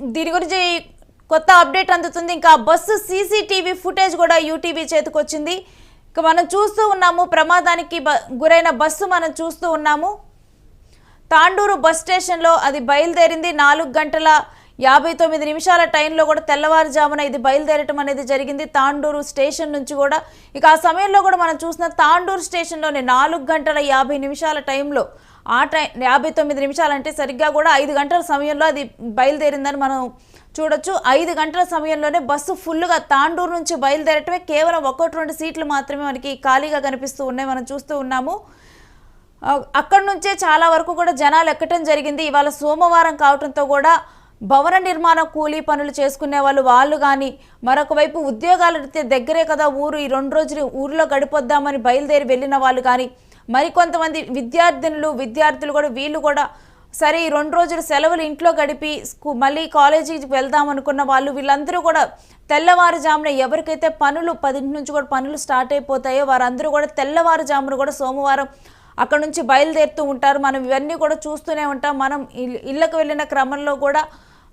దీని గురించి కొత్త అప్డేట్ అందుతుంది. ఇంకా బస్సు సీసీటీవీ ఫుటేజ్ కూడా యూటీవీ చేతికి వచ్చింది. ఇక మనం చూస్తూ ఉన్నాము ప్రమాదానికి బ- గురైన బస్సు మనం చూస్తూ ఉన్నాము. తాండూరు బస్ స్టేషన్లో అది బయలుదేరింది. నాలుగు గంటల యాభై తొమ్మిది నిమిషాల టైంలో కూడా తెల్లవారుజామున ఇది బయలుదేరటం అనేది జరిగింది. తాండూరు స్టేషన్ నుంచి కూడా ఇక ఆ సమయంలో కూడా మనం చూసిన తాండూరు స్టేషన్లోనే నాలుగు గంటల యాభై నిమిషాల టైంలో ఆ ట్రైన్ యాభై తొమ్మిది నిమిషాలంటే సరిగ్గా కూడా ఐదు గంటల సమయంలో అది బయలుదేరిందని మనం చూడొచ్చు. ఐదు గంటల సమయంలోనే బస్సు ఫుల్గా తాండూరు నుంచి బయలుదేరటమే కేవలం ఒకటి రెండు సీట్లు మాత్రమే మనకి ఖాళీగా కనిపిస్తూ ఉన్నాయి. మనం చూస్తూ ఉన్నాము. అక్కడి నుంచే చాలా వరకు కూడా జనాలు ఎక్కటం జరిగింది. ఇవాళ సోమవారం కావడంతో కూడా భవన నిర్మాణ కూలీ పనులు చేసుకునే వాళ్ళు వాళ్ళు కానీ మరొక వైపు ఉద్యోగాలు రీత్యా దగ్గరే కదా ఊరు. ఈ రెండు రోజులు ఊరిలో గడిపొద్దామని బయలుదేరి వెళ్ళిన వాళ్ళు కానీ మరికొంతమంది విద్యార్థినులు విద్యార్థులు కూడా వీళ్ళు కూడా సరే ఈ రెండు రోజులు సెలవులు ఇంట్లో గడిపి మళ్ళీ కాలేజీకి వెళ్దాం అనుకున్న వాళ్ళు వీళ్ళందరూ కూడా తెల్లవారుజామున ఎవరికైతే పనులు పదింటి నుంచి కూడా పనులు స్టార్ట్ అయిపోతాయో వారందరూ కూడా తెల్లవారుజామున కూడా సోమవారం అక్కడ నుంచి బయలుదేరుతూ ఉంటారు. మనం ఇవన్నీ కూడా చూస్తూనే ఉంటాం. మనం ఇళ్ళకు వెళ్ళిన క్రమంలో కూడా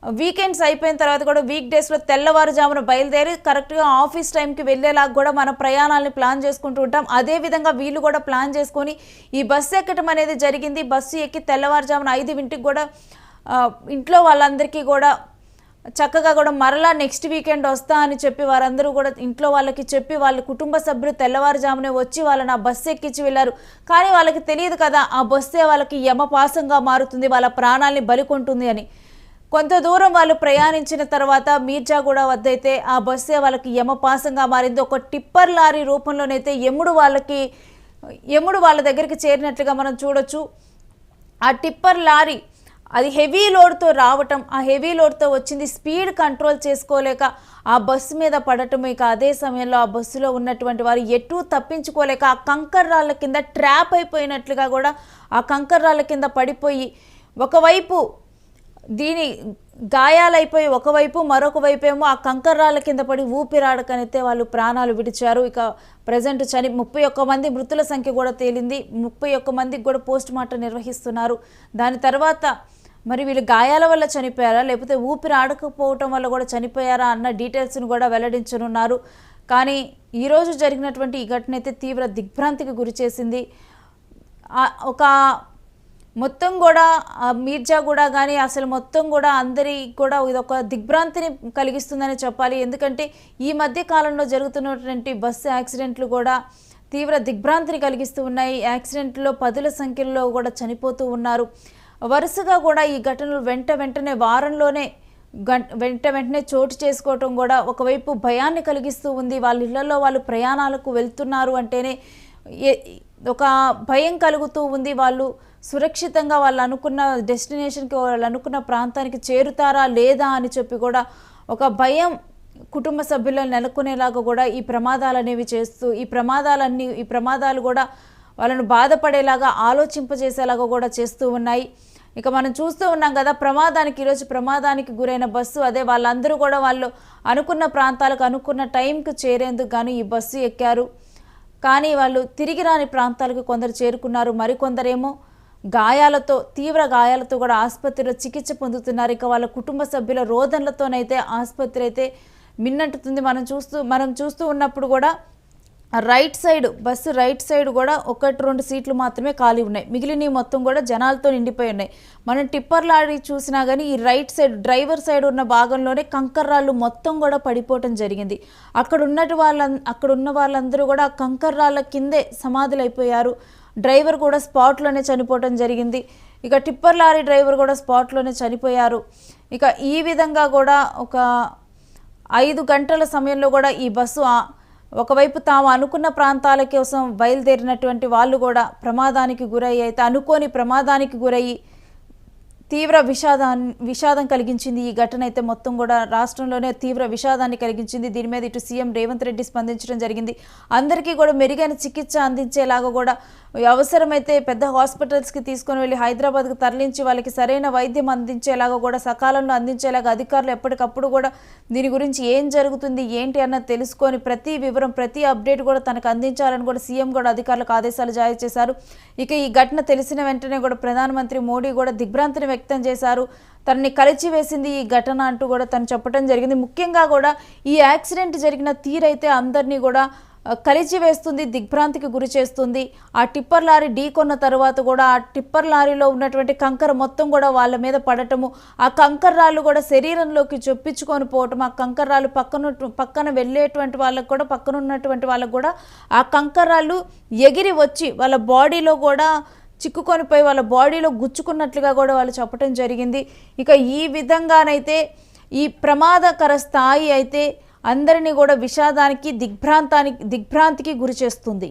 వీకెండ్స్ అయిపోయిన తర్వాత కూడా వీక్ డేస్లో తెల్లవారుజామున బయలుదేరి కరెక్ట్గా ఆఫీస్ టైంకి వెళ్ళేలాగా కూడా మన ప్రయాణాలని ప్లాన్ చేసుకుంటూ ఉంటాం. అదే విధంగా వీళ్ళు కూడా ప్లాన్ చేసుకొని ఈ బస్సు ఎక్కడం అనేది జరిగింది. బస్సు ఎక్కి తెల్లవారుజామున ఐదు ఇంటికి కూడా ఇంట్లో వాళ్ళందరికీ కూడా చక్కగా కూడా మరలా నెక్స్ట్ వీకెండ్ వస్తా అని చెప్పి వారందరూ కూడా ఇంట్లో వాళ్ళకి చెప్పి వాళ్ళ కుటుంబ సభ్యులు తెల్లవారుజామునే వచ్చి వాళ్ళని ఆ బస్సు ఎక్కించి వెళ్ళారు. కానీ వాళ్ళకి తెలియదు కదా ఆ బస్సే వాళ్ళకి యమపాసంగా మారుతుంది వాళ్ళ ప్రాణాల్ని బలికొంటుంది అని. కొంత దూరం వాళ్ళు ప్రయాణించిన తర్వాత మీర్జాగూడ వద్దైతే ఆ బస్సే వాళ్ళకి యమపాసంగా మారింది. ఒక టిప్పర్ లారీ రూపంలోనైతే యముడు వాళ్ళకి యముడు వాళ్ళ దగ్గరికి చేరినట్లుగా మనం చూడొచ్చు. ఆ టిప్పర్ లారీ అది హెవీ లోడ్తో రావటం ఆ హెవీ లోడ్తో వచ్చింది స్పీడ్ కంట్రోల్ చేసుకోలేక ఆ బస్సు మీద పడటం. ఇక అదే సమయంలో ఆ బస్సులో ఉన్నటువంటి వారు ఎటూ తప్పించుకోలేక ఆ కంకర్రాళ్ళ కింద ట్రాప్ అయిపోయినట్లుగా కూడా ఆ కంకర్రాళ్ళ కింద పడిపోయి ఒకవైపు దీని గాయాలైపోయి ఒకవైపు మరొక వైపు ఏమో ఆ కంకర్రాల కింద పడి ఊపిరాడకనైతే వాళ్ళు ప్రాణాలు విడిచారు. ఇక ప్రజెంట్ చని ముప్పై ఒక్క మంది మృతుల సంఖ్య కూడా తేలింది. ముప్పై ఒక్క మందికి కూడా పోస్ట్ మార్టం నిర్వహిస్తున్నారు. దాని తర్వాత మరి వీళ్ళు గాయాల వల్ల చనిపోయారా? లేకపోతే ఊపిరి ఆడకపోవటం వల్ల కూడా చనిపోయారా అన్న డీటెయిల్స్ను కూడా వెల్లడించనున్నారు. కానీ ఈరోజు జరిగినటువంటి ఈ ఘటన అయితే తీవ్ర దిగ్భ్రాంతికి గురి చేసింది. ఒక మొత్తం కూడా మీర్జా కూడా కానీ అసలు మొత్తం కూడా అందరి కూడా ఇదొక దిగ్భ్రాంతిని కలిగిస్తుందని చెప్పాలి. ఎందుకంటే ఈ మధ్య కాలంలో జరుగుతున్నటువంటి బస్సు యాక్సిడెంట్లు కూడా తీవ్ర దిగ్భ్రాంతిని కలిగిస్తూ ఉన్నాయి. యాక్సిడెంట్లో పదుల సంఖ్యలో కూడా చనిపోతూ ఉన్నారు. వరుసగా కూడా ఈ ఘటనలు వెంట వెంటనే వారంలోనే వెంట వెంటనే చోటు చేసుకోవటం కూడా ఒకవైపు భయాన్ని కలిగిస్తూ ఉంది. వాళ్ళ ఇళ్ళలో వాళ్ళు ప్రయాణాలకు వెళ్తున్నారు అంటేనే ఒక భయం కలుగుతూ ఉంది. వాళ్ళు సురక్షితంగా వాళ్ళు అనుకున్న డెస్టినేషన్కి వాళ్ళు అనుకున్న ప్రాంతానికి చేరుతారా లేదా అని చెప్పి కూడా ఒక భయం కుటుంబ సభ్యులను నెలకొనేలాగా కూడా ఈ ప్రమాదాలు అనేవి చేస్తూ ఈ ప్రమాదాలన్నీ ఈ ప్రమాదాలు కూడా వాళ్ళను బాధపడేలాగా ఆలోచింపజేసేలాగా కూడా చేస్తూ ఉన్నాయి. ఇక మనం చూస్తూ ఉన్నాం కదా ప్రమాదానికి ఈరోజు ప్రమాదానికి గురైన బస్సు అదే వాళ్ళందరూ కూడా వాళ్ళు అనుకున్న ప్రాంతాలకు అనుకున్న టైంకి చేరేందుకు గాను ఈ బస్సు ఎక్కారు. కానీ వాళ్ళు తిరిగి రాని ప్రాంతాలకు కొందరు చేరుకున్నారు. మరికొందరేమో గాయాలతో తీవ్ర గాయాలతో కూడా ఆసుపత్రిలో చికిత్స పొందుతున్నారు. ఇక వాళ్ళ కుటుంబ సభ్యుల రోదనలతోనైతే ఆసుపత్రి అయితే మిన్నంటుతుంది. మనం చూస్తూ మనం చూస్తూ ఉన్నప్పుడు కూడా right side bus right side కూడా ఒకటి రెండు సీట్లు మాత్రమే ఖాళీ ఉన్నాయి. మిగిలినవి మొత్తం కూడా జనాలతో నిండిపోయి ఉన్నాయి. మనం టిప్పర్లాడి చూసినా కానీ ఈ రైట్ సైడ్ డ్రైవర్ సైడ్ ఉన్న భాగంలోనే కంకర్రాళ్ళు మొత్తం కూడా పడిపోవటం జరిగింది. అక్కడ ఉన్నటి వాళ్ళ అక్కడ ఉన్న వాళ్ళందరూ కూడా కంకర్రాళ్ళ రాళ్ళ కిందే సమాధులైపోయారు. డ్రైవర్ కూడా స్పాట్లోనే చనిపోవటం జరిగింది. ఇక టిప్పర్ లారీ డ్రైవర్ కూడా స్పాట్లోనే చనిపోయారు. ఇక ఈ విధంగా కూడా ఒక ఐదు గంటల సమయంలో కూడా ఈ బస్సు ఒకవైపు తాము అనుకున్న ప్రాంతాల కోసం బయలుదేరినటువంటి వాళ్ళు కూడా ప్రమాదానికి గురయ్యి అయితే అనుకోని ప్రమాదానికి గురయ్యి. తీవ్ర విషాదాన్ని విషాదం కలిగించింది. ఈ ఘటన అయితే మొత్తం కూడా రాష్ట్రంలోనే తీవ్ర విషాదాన్ని కలిగించింది. దీని మీద ఇటు సీఎం రేవంత్ రెడ్డి స్పందించడం జరిగింది. అందరికీ కూడా మెరుగైన చికిత్స అందించేలాగా కూడా అవసరమైతే పెద్ద హాస్పిటల్స్కి తీసుకొని వెళ్ళి హైదరాబాద్కు తరలించి వాళ్ళకి సరైన వైద్యం అందించేలాగా కూడా సకాలంలో అందించేలాగా అధికారులు ఎప్పటికప్పుడు కూడా దీని గురించి ఏం జరుగుతుంది ఏంటి అన్నది తెలుసుకొని ప్రతి వివరం ప్రతి అప్డేట్ కూడా తనకు అందించాలని కూడా సీఎం కూడా అధికారులకు ఆదేశాలు జారీ చేశారు. ఇక ఈ ఘటన తెలిసిన వెంటనే కూడా ప్రధానమంత్రి మోడీ కూడా దిగ్భ్రాంతిని వ్యక్తం చేశారు. తనని కలిచివేసింది ఈ ఘటన అంటూ కూడా తను చెప్పడం జరిగింది. ముఖ్యంగా కూడా ఈ యాక్సిడెంట్ జరిగిన తీరైతే అందరినీ కూడా కలిచివేస్తుంది దిగ్భ్రాంతికి గురి చేస్తుంది. ఆ టిప్పర్ లారీ ఢీకొన్న తర్వాత కూడా ఆ టిప్పర్ లారీలో ఉన్నటువంటి కంకర మొత్తం కూడా వాళ్ళ మీద పడటము ఆ కంకర రాళ్ళు కూడా శరీరంలోకి చొప్పించుకొని పోవటం ఆ కంకర రాళ్ళు పక్కన పక్కన వెళ్ళేటువంటి వాళ్ళకు కూడా పక్కన ఉన్నటువంటి వాళ్ళకు కూడా ఆ కంకర రాళ్ళు ఎగిరి వచ్చి వాళ్ళ బాడీలో కూడా చిక్కుకొని పోయి వాళ్ళ బాడీలో గుచ్చుకున్నట్లుగా కూడా వాళ్ళు చెప్పడం జరిగింది. ఇక ఈ విధంగానైతే ఈ ప్రమాదకర స్థాయి అయితే అందరినీ కూడా విషాదానికి దిగ్భ్రాంతానికి దిగ్భ్రాంతికి గురి చేస్తుంది.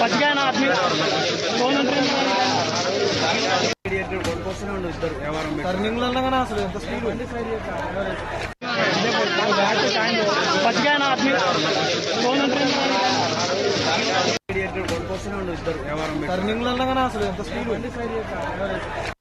బస్ గాయన ఆద్మీ ఫోన్ టర్నింగ్ అసలు ఎంత స్పీడ్ బస్ గాయన ఆద్మీ ఫోన్ టర్నింగ్ అసలు ఎంత స్పీడ్